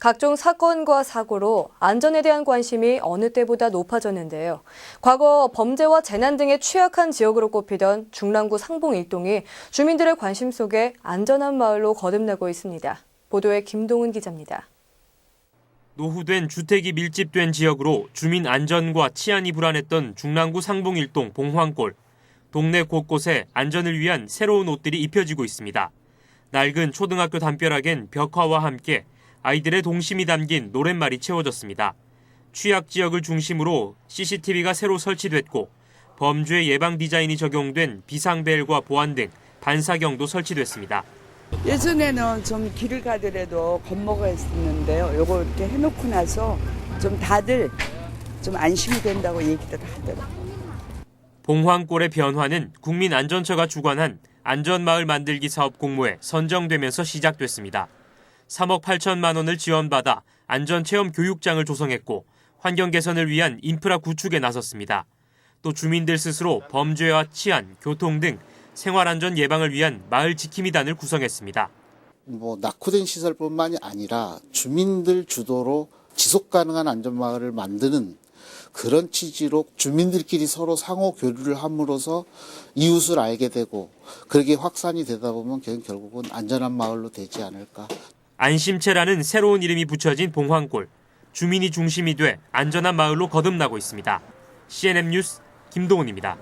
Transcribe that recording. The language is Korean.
각종 사건과 사고로 안전에 대한 관심이 어느 때보다 높아졌는데요. 과거 범죄와 재난 등에 취약한 지역으로 꼽히던 중랑구 상봉 일동이 주민들의 관심 속에 안전한 마을로 거듭나고 있습니다. 보도에 김동은 기자입니다. 노후된 주택이 밀집된 지역으로 주민 안전과 치안이 불안했던 중랑구 상봉 일동 봉황골. 동네 곳곳에 안전을 위한 새로운 옷들이 입혀지고 있습니다. 낡은 초등학교 담벼락엔 벽화와 함께 아이들의 동심이 담긴 노랫말이 채워졌습니다. 취약 지역을 중심으로 CCTV가 새로 설치됐고 범죄 예방 디자인이 적용된 비상벨과 보안 등 반사경도 설치됐습니다. 예전에는 좀 길을 가더라도 겁먹어 했었는데요. 요거 이렇게 해놓고 나서 좀 다들 좀 안심이 된다고 얘기들 하더라고요. 봉황골의 변화는 국민안전처가 주관한 안전마을 만들기 사업 공모에 선정되면서 시작됐습니다. 3억 8천만 원을 지원받아 안전체험 교육장을 조성했고 환경 개선을 위한 인프라 구축에 나섰습니다. 또 주민들 스스로 범죄와 치안, 교통 등 생활안전 예방을 위한 마을 지킴이단을 구성했습니다. 뭐 낙후된 시설뿐만이 아니라 주민들 주도로 지속 가능한 안전 마을을 만드는 그런 취지로 주민들끼리 서로 상호 교류를 함으로써 이웃을 알게 되고 그렇게 확산이 되다 보면 결국은 안전한 마을로 되지 않을까. 안심채라는 새로운 이름이 붙여진 봉황골. 주민이 중심이 돼 안전한 마을로 거듭나고 있습니다. CNN 뉴스 김동훈입니다.